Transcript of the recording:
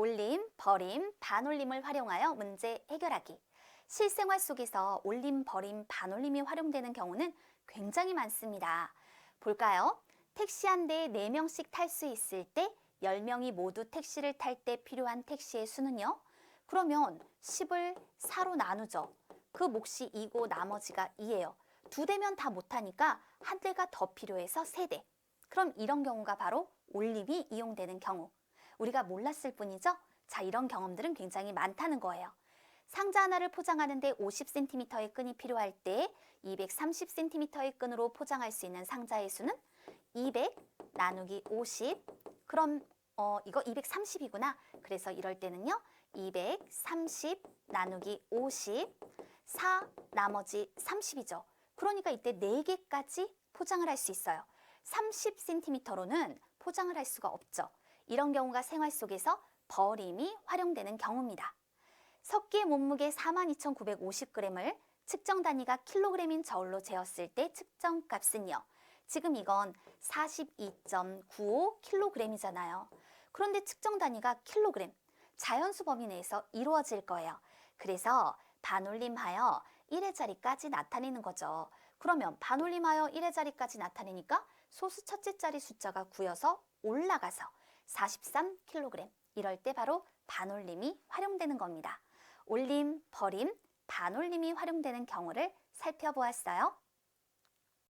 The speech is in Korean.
올림, 버림, 반올림을 활용하여 문제 해결하기. 실생활 속에서 올림, 버림, 반올림이 활용되는 경우는 굉장히 많습니다. 볼까요? 택시 한 대에 4명씩 탈 수 있을 때 10명이 모두 택시를 탈 때 필요한 택시의 수는요? 그러면 10을 4로 나누죠. 그 몫이 2고 나머지가 2예요. 두 대면 다 못하니까 한 대가 더 필요해서 세 대. 그럼 이런 경우가 바로 올림이 이용되는 경우. 우리가 몰랐을 뿐이죠? 자, 이런 경험들은 굉장히 많다는 거예요. 상자 하나를 포장하는데 50cm의 끈이 필요할 때 230cm의 끈으로 포장할 수 있는 상자의 수는 200 나누기 50. 그럼 어, 이거 230이구나. 그래서 이럴 때는요. 230 나누기 50. 4 나머지 30이죠. 그러니까 이때 4개까지 포장을 할 수 있어요. 30cm로는 포장을 할 수가 없죠. 이런 경우가 생활 속에서 버림이 활용되는 경우입니다. 석기의 몸무게 42,950g을 측정 단위가 킬로그램인 저울로 재었을 때 측정 값은요. 지금 이건 42.95kg이잖아요. 그런데 측정 단위가 킬로그램, 자연수 범위 내에서 이루어질 거예요. 그래서 반올림하여 1의 자리까지 나타내는 거죠. 그러면 반올림하여 1의 자리까지 나타내니까 소수 첫째 자리 숫자가 9여서 올라가서 43kg. 이럴 때 바로 반올림이 활용되는 겁니다. 올림, 버림, 반올림이 활용되는 경우를 살펴보았어요.